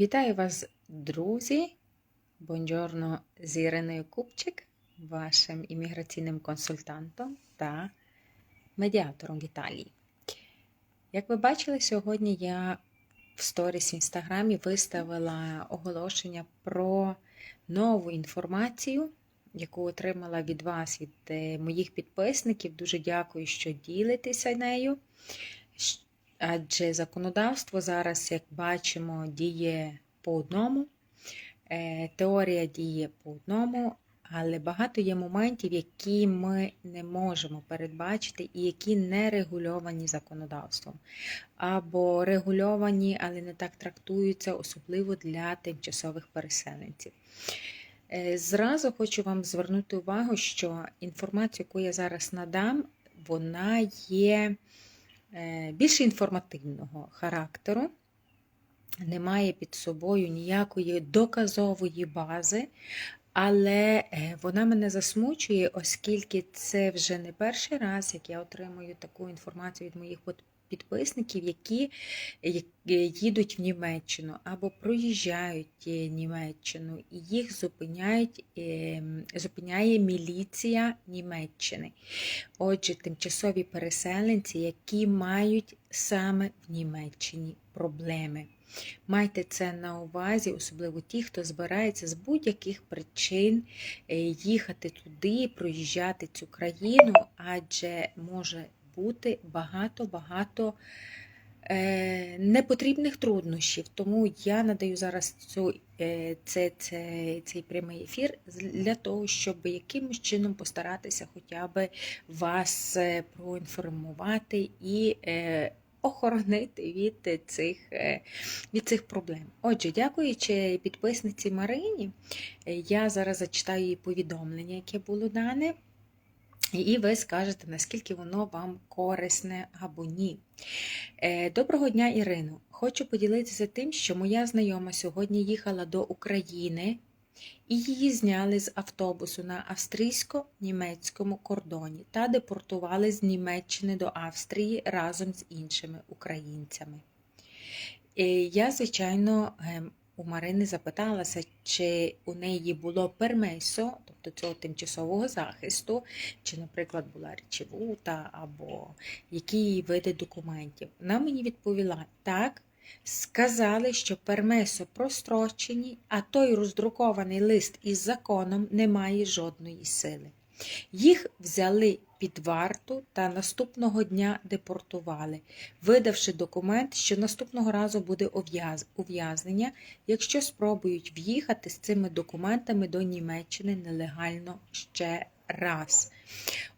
Вітаю вас, друзі! Бонджорно з Іриною Купчик, вашим імміграційним консультантом та медіатором в Італії. Як ви бачили, сьогодні я в сторіс в інстаграмі виставила оголошення про нову інформацію, яку отримала від вас, від е, моїх підписників. Дуже дякую, що ділитеся нею. Адже законодавство зараз, як бачимо, діє по одному, е, теорія діє по одному, але багато є моментів, які ми не можемо передбачити і які не регульовані законодавством. Або регульовані, але не так трактуються, особливо для тимчасових переселенців. Е, Зразу хочу вам звернути увагу, що інформацію, яку я зараз надам, вона є більш інформативного характеру, немає під собою ніякої доказової бази, але е, вона мене засмучує, оскільки це вже не перший раз, як я отримую таку інформацію від моїх підписників, які е, їдуть в Німеччину або проїжджають е, Німеччину, і їх зупиняють, е, зупиняє міліція Німеччини. Отже, тимчасові переселенці, які мають саме в Німеччині проблеми. Майте це на увазі, особливо ті, хто збирається з будь-яких причин е, їхати туди, проїжджати цю країну, адже може бути багато-багато е, непотрібних труднощів. Тому я надаю зараз цю, е, це, це, цей прямий ефір для того, щоб якимось чином постаратися хоча б вас е, проінформувати і е, охоронити від цих, е, від цих проблем. Отже, дякуючи підписниці Марині, е, я зараз зачитаю її повідомлення, яке було дане. І ви скажете, наскільки воно вам корисне або ні. Е, Доброго дня, Ірино. Хочу поділитися тим, що моя знайома сьогодні їхала до України і її зняли з автобусу на австрійсько-німецькому кордоні та депортували з Німеччини до Австрії разом з іншими українцями. Е, Я, звичайно, ем, у Марини запиталася, чи у неї було пермесо, тобто цього тимчасового захисту, чи, наприклад, була речевута, або які види документів. Вона мені відповіла так. Сказали, що пермесо прострочені, а той роздрукований лист із законом не має жодної сили. Їх взяли під варту та наступного дня депортували, видавши документ, що наступного разу буде ув'язнення, якщо спробують в'їхати з цими документами до Німеччини нелегально ще раз.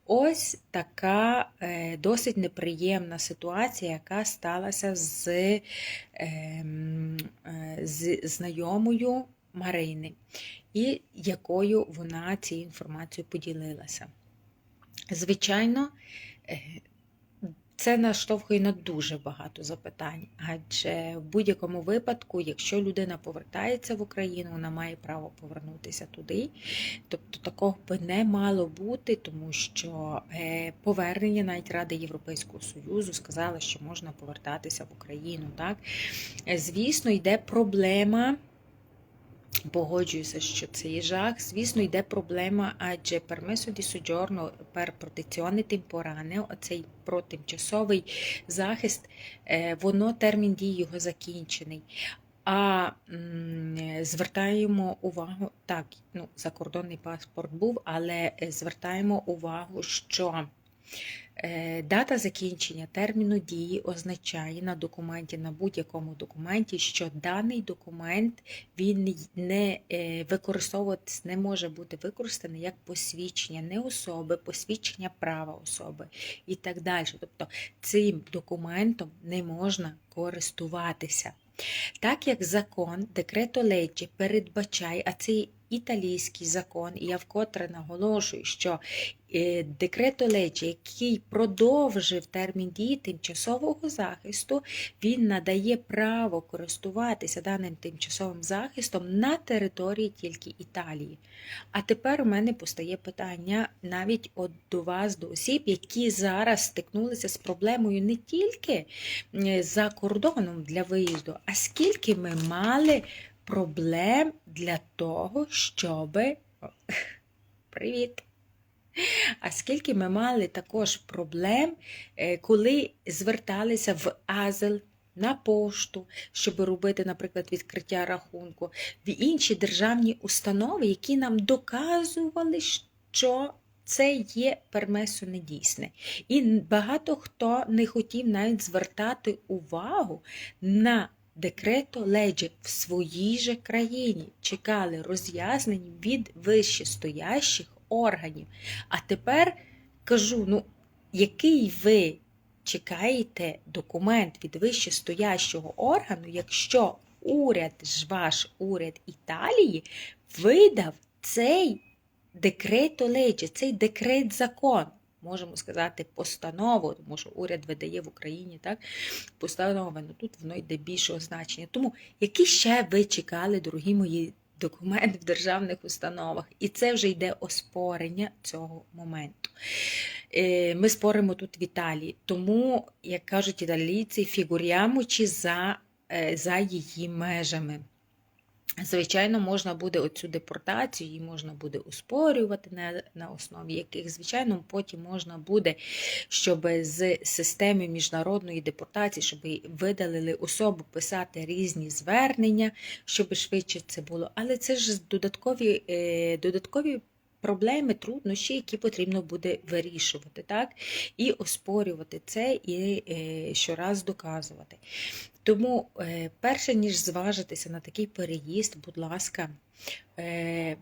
Ось така е, досить неприємна ситуація, яка сталася з, ем, е, з знайомою Марини, і якою вона цією інформацією поділилася. Звичайно, е, це наштовхує на дуже багато запитань, адже в будь-якому випадку, якщо людина повертається в Україну, вона має право повернутися туди. Тобто такого би не мало бути, тому що е, повернення навіть Ради Європейського Союзу сказала, що можна повертатися в Україну. Так? Е, Звісно, йде проблема. Погоджуюся, що це жах. Звісно, йде проблема, адже permesso di soggiorno per protezione temporanea, оцей про тимчасовий захист, е, воно термін дії його закінчений. А звертаємо увагу, так, ну, закордонний паспорт був, але е, звертаємо увагу, що дата закінчення терміну дії означає на документі, на будь-якому документі, що даний документ він не е, використовуватись не може бути використаний як посвідчення не особи, посвідчення права особи і так далі. Тобто цим документом не можна користуватися. Так як закон декрето леджі передбачає, а цей італійський закон, і я вкотре наголошую, що е, декрето леджі, який продовжив термін дії тимчасового захисту, він надає право користуватися даним тимчасовим захистом на території тільки Італії. А тепер у мене постає питання навіть от до вас, до осіб, які зараз стикнулися з проблемою не тільки е, за кордоном для виїзду, а скільки ми мали проблем для того, щоб. Привіт! А скільки ми мали також проблем, е, коли зверталися в Азел на пошту, щоб робити, наприклад, відкриття рахунку, в інші державні установи, які нам доказували, що це є пермесо недійсне. І багато хто не хотів навіть звертати увагу на декрето леджі в своїй же країні. Чекали роз'яснень від вищестоящих органів. А тепер кажу: ну, який ви чекаєте документ від вищестоящого органу, якщо уряд ж ваш уряд Італії видав цей декрето леджі, цей декрет закон. Можемо сказати, постанову, тому що уряд видає в Україні так, постанови, ну тут воно йде більшого значення. Тому які ще ви чекали, дорогі мої документ в державних установах, і це вже йде оспорення цього моменту. Е, ми споримо тут в Італії, тому, як кажуть італійці, фігурямочі за, е, за її межами. Звичайно, можна буде оцю депортацію, її можна буде успорювати на на основі яких, звичайно, потім можна буде, щоб з системи міжнародної депортації, щоб видалили особу писати різні звернення, щоб швидше це було. Але це ж додаткові, е, додаткові проблеми, труднощі, які потрібно буде вирішувати, так? І оспорювати це і е, щораз доказувати. Тому, е, перше, ніж зважитися на такий переїзд, будь ласка, е,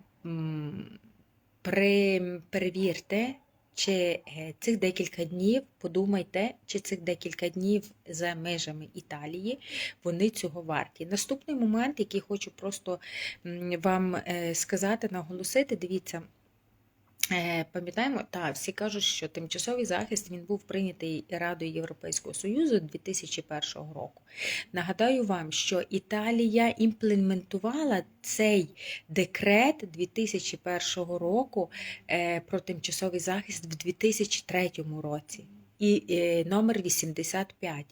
перевірте, чи цих декілька днів, подумайте, чи цих декілька днів за межами Італії вони цього варті. Наступний момент, який хочу просто вам сказати, наголосити, дивіться. Е, пам'ятаємо, так, всі кажуть, що тимчасовий захист він був прийнятий Радою Європейського Союзу 2001 року. Нагадаю вам, що Італія імплементувала цей декрет 2001 року е, про тимчасовий захист в 2003 році і е, номер 85.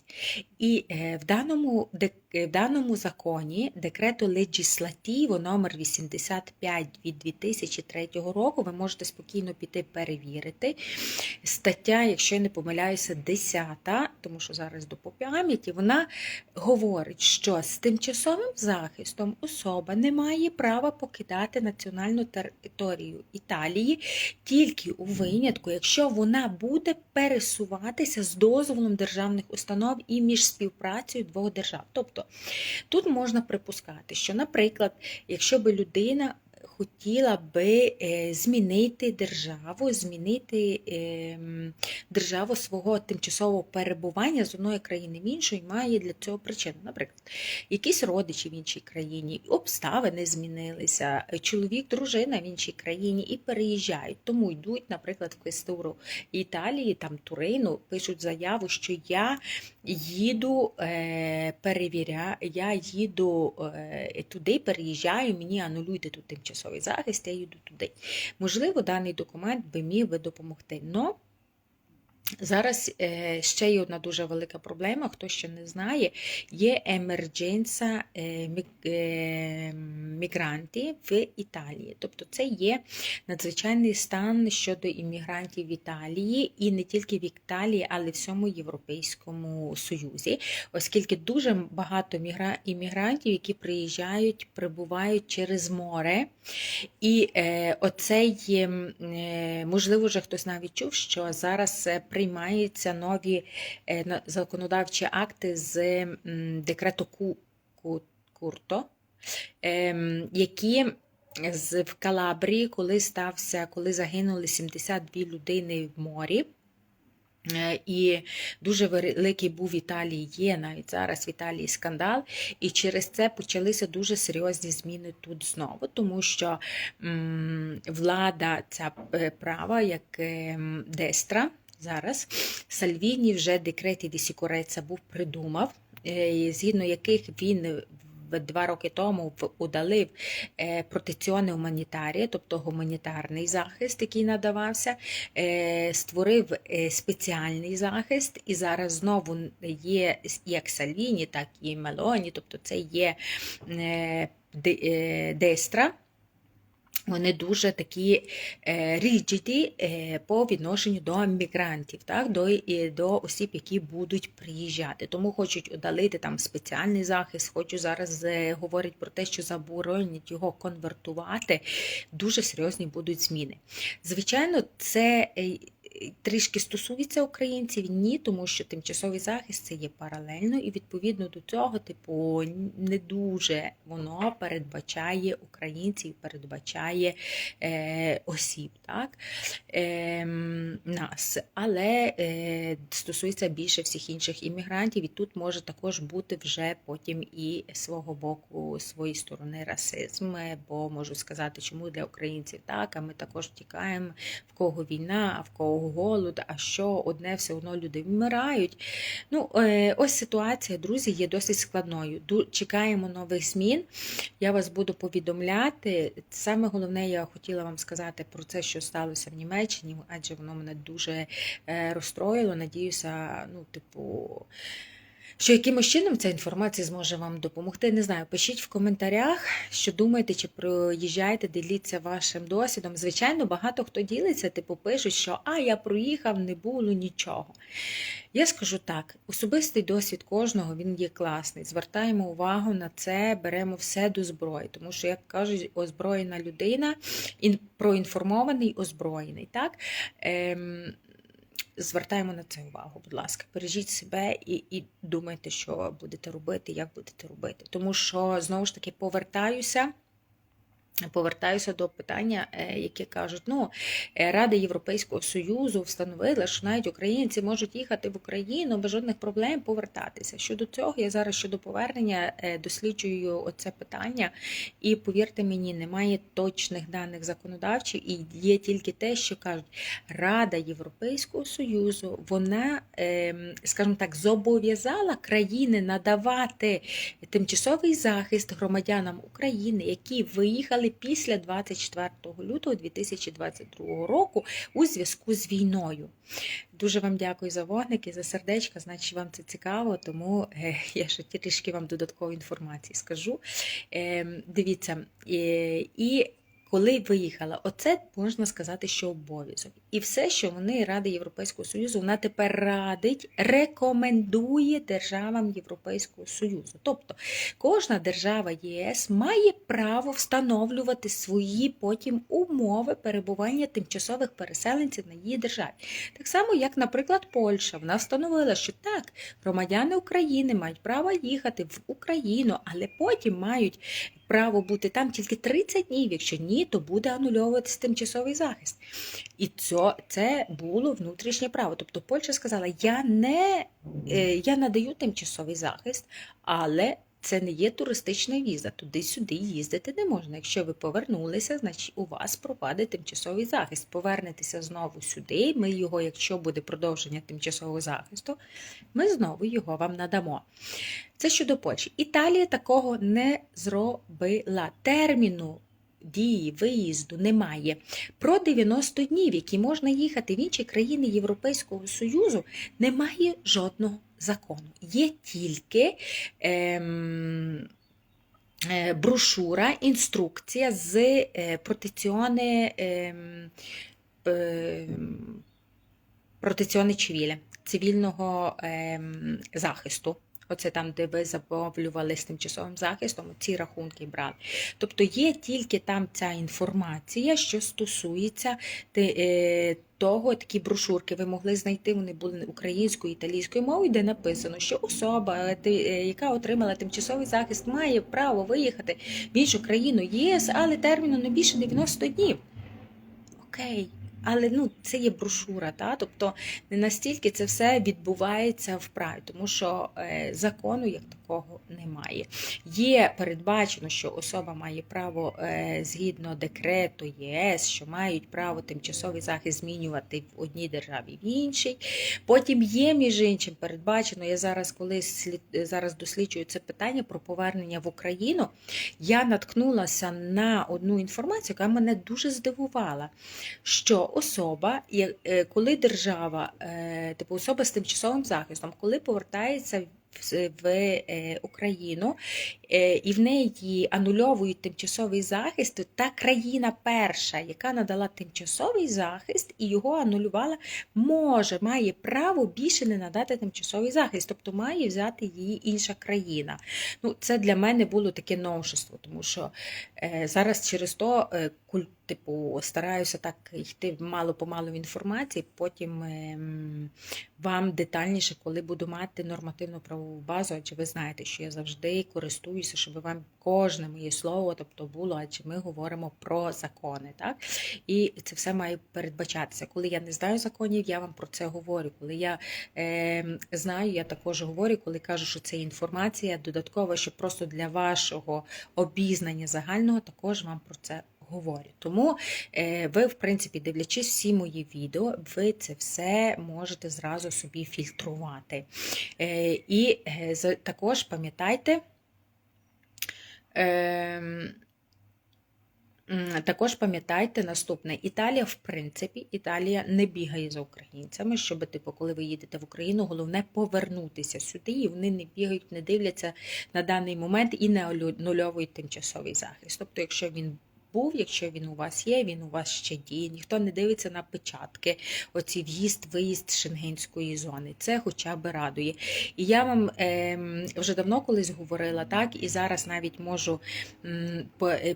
І в даному в даному законі декрету леджіслатіво номер 85 від 2003 року ви можете спокійно піти перевірити. Стаття, якщо я не помиляюся, 10, тому що зараз до пам'яті, вона говорить, що з тимчасовим захистом особа не має права покидати національну територію Італії тільки у винятку, якщо вона буде пересуватися з дозволом державних установ і між співпрацею двох держав. Тобто Тут можна припускати, що, наприклад, якщо би людина хотіла би е, змінити державу, змінити ем, державу свого тимчасового перебування з одної країни в іншу і має для цього причину. Наприклад, якісь родичі в іншій країні, обставини змінилися, чоловік, дружина в іншій країні і переїжджають. Тому йдуть, наприклад, в квестуру Італії, там Турину, пишуть заяву, що я їду е, перевіряю, я їду е, туди, переїжджаю, мені анулюйте тут тимчасово тимчасовий захист, я їду туди. Можливо, даний документ би міг би допомогти. Но Зараз е, ще є одна дуже велика проблема, хто ще не знає, є емердженса е, е, мігрантів в Італії. Тобто це є надзвичайний стан щодо іммігрантів в Італії, і не тільки в Італії, але й всьому Європейському Союзі, оскільки дуже багато іммігрантів, які приїжджають, прибувають через море. І оцей, можливо, вже хтось навіть чув, що зараз приймаються нові е, законодавчі акти з декрету Курто, ем, які в Калабрії, коли стався, коли загинули 72 людини в морі. Е, І дуже великий був в Італії, є навіть зараз в Італії скандал, і через це почалися дуже серйозні зміни тут знову, тому що влада ця е, права, як ем, Дестра, зараз Сальвіні вже декреті ді Сікуреця був придумав, е, згідно яких він два роки тому удалив е, протекціони гуманітарії, тобто гуманітарний захист, який надавався, е, створив спеціальний захист, і зараз знову є як Сальвіні, так і Мелоні, тобто це є де- Дестра. Вони дуже такі е, ріджіді е, по відношенню до мігрантів, так, до, і до осіб, які будуть приїжджати. Тому хочуть удалити там спеціальний захист, хочу зараз говорить говорять про те, що заборонять його конвертувати. Дуже серйозні будуть зміни. Звичайно, це е, трішки стосується українців, ні, тому що тимчасовий захист це є паралельно, і відповідно до цього, типу, не дуже воно передбачає українців, передбачає е, осіб, так, е, нас. Але е, стосується більше всіх інших іммігрантів, і тут може також бути вже потім і свого боку, свої сторони расизм, бо можу сказати, чому для українців так, а ми також втікаємо, в кого війна, а в кого голод, а що одне все одно люди вмирають. Ну, е, ось ситуація, друзі, є досить складною. Чекаємо нових змін. Я вас буду повідомляти. Саме головне, я хотіла вам сказати про це, що сталося в Німеччині, адже воно мене дуже е, розстроїло. Надіюся, ну, типу. Що якимось чином ця інформація зможе вам допомогти? Не знаю, пишіть в коментарях, що думаєте, чи проїжджаєте, діліться вашим досвідом. Звичайно, багато хто ділиться, типу пишуть, що а я проїхав, не було нічого. Я скажу так: особистий досвід кожного він є класний. Звертаємо увагу на це, беремо все до зброї, тому що, як кажуть, озброєна людина, ін- проінформований, озброєний. Так? Ем, звертаємо на це увагу, будь ласка, бережіть себе і, і думайте, що будете робити, як будете робити. Тому що знову ж таки повертаюся. Повертаюся до питання, е, яке кажуть, ну е, Рада Європейського Союзу встановила, що навіть українці можуть їхати в Україну без жодних проблем повертатися. Щодо цього, я зараз щодо повернення е, досліджую оце питання, і повірте мені, немає точних даних законодавчих, і є тільки те, що кажуть, Рада Європейського Союзу, вона, ем, скажімо так, зобов'язала країни надавати тимчасовий захист громадянам України, які виїхали після 24 лютого 2022 року у зв'язку з війною. Дуже вам дякую за вогники, за сердечка. Значить, вам це цікаво, тому е, я ще трішки вам додаткової інформації скажу. Е, дивіться, е, і коли виїхала, оце можна сказати, що обов'язок. І все, що вони Рада Європейського Союзу, вона тепер радить, рекомендує державам Європейського Союзу. Тобто кожна держава ЄС має право встановлювати свої потім умови перебування тимчасових переселенців на її державі. Так само, як, наприклад, Польща, вона встановила, що так, громадяни України мають право їхати в Україну, але потім мають право бути там тільки 30 днів. Якщо ні, то буде анульовуватися тимчасовий захист. І це, це було внутрішнє право. Тобто Польща сказала: я не е, я надаю тимчасовий захист, але це не є туристична віза. Туди-сюди їздити не можна. Якщо ви повернулися, значить у вас пропаде тимчасовий захист. Повернетеся знову сюди. Ми його, якщо буде продовження тимчасового захисту, ми знову його вам надамо. Це щодо Польщі. Італія такого не зробила. Терміну дії виїзду немає. Про 90 днів, які можна їхати в інші країни Європейського Союзу, немає жодного закону. Є тільки ем, е, брошура, інструкція з е, протеціони, ем, ем, протеціони цивільного ем, захисту. Оце там, де ви замовлювали з тимчасовим захистом, ці рахунки брали. Тобто є тільки там ця інформація, що стосується е, того, такі брошурки ви могли знайти, вони були українською, італійською мовою, де написано, що особа, е, е, яка отримала тимчасовий захист, має право виїхати в іншу країну ЄС, але терміну не більше 90 днів. Окей, але ну, це є брошура, та? тобто не настільки це все відбувається в праві, тому що е, закону як такого немає. Є передбачено, що особа має право е, згідно декрету ЄС, що мають право тимчасовий захист змінювати в одній державі в іншій. Потім є, між іншим, передбачено, я зараз слід, зараз досліджую це питання про повернення в Україну. Я наткнулася на одну інформацію, яка мене дуже здивувала, що особа, е, коли держава, е, типу особа з тимчасовим захистом, коли повертається в- е, Україну е, і в неї анульовують тимчасовий захист, та країна перша, яка надала тимчасовий захист і його анулювала, може, має право більше не надати тимчасовий захист, тобто має взяти її інша країна. Ну, це для мене було таке новшество, тому що е, зараз через то куль, типу, стараюся так йти мало-помалу в інформації, потім ем, вам детальніше, коли буду мати нормативну правову базу, адже ви знаєте, що я завжди користуюся, щоб вам кожне моє слово, тобто було, адже ми говоримо про закони, так? І це все має передбачатися. Коли я не знаю законів, я вам про це говорю. Коли я е, знаю, я також говорю, коли кажу, що це інформація додаткова, що просто для вашого обізнання загального також вам про це говорю. Тому е, ви, в принципі, дивлячись всі мої відео, ви це все можете зразу собі фільтрувати. Е, і е, також пам'ятайте. Ем, Також пам'ятайте наступне: Італія, в принципі, Італія не бігає за українцями, щоб, типу, коли ви їдете в Україну, головне повернутися сюди, і вони не бігають, не дивляться на даний момент і не анульовують тимчасовий захист. Тобто, якщо він був, якщо він у вас є, він у вас ще діє. Ніхто не дивиться на печатки, оці в'їзд, виїзд шенгенської зони. Це хоча б радує. І я вам е, вже давно колись говорила, так, і зараз навіть можу м,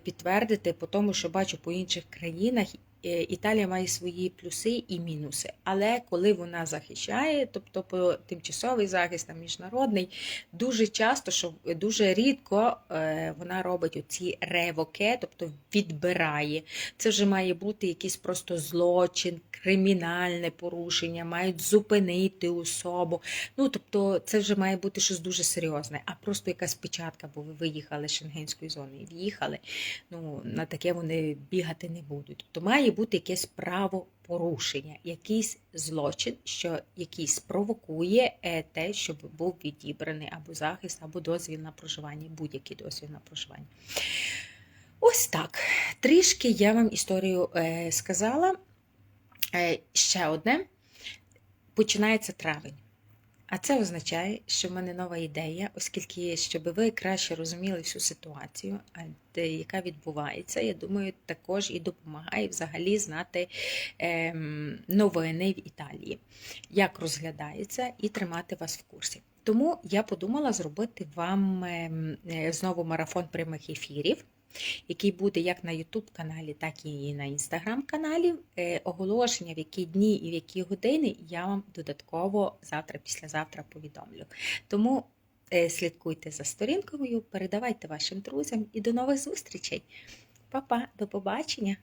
підтвердити по тому, що бачу по інших країнах. Е, Італія має свої плюси і мінуси, але коли вона захищає, тобто по тимчасовий захист та міжнародний, дуже часто, що дуже рідко е, вона робить оці ревоке, тобто відбирає. Це вже має бути якийсь просто злочин, кримінальне порушення, мають зупинити особу. Ну, тобто, це вже має бути щось дуже серйозне, а просто якась печатка, бо ви виїхали з шенгенської зони в'їхали. Ну, на таке вони бігати не будуть. Тобто має бути якесь правопорушення, якийсь злочин, що який спровокує е, те, щоб був відібраний або захист, або дозвіл на проживання, будь-який дозвіл на проживання. Ось так. Трішки я вам історію е, сказала. Е, ще одне. Починається травень. А це означає, що в мене нова ідея, оскільки, щоб ви краще розуміли всю ситуацію, яка відбувається, я думаю, також і допомагає взагалі знати ем, новини в Італії, як розглядається, і тримати вас в курсі. Тому я подумала зробити вам ем, е, знову марафон прямих ефірів який буде як на YouTube каналі, так і на Instagram каналі. Е, Оголошення, в які дні і в які години я вам додатково завтра, післязавтра повідомлю. Тому е, слідкуйте за сторінкою, передавайте вашим друзям і до нових зустрічей. Па-па, до побачення!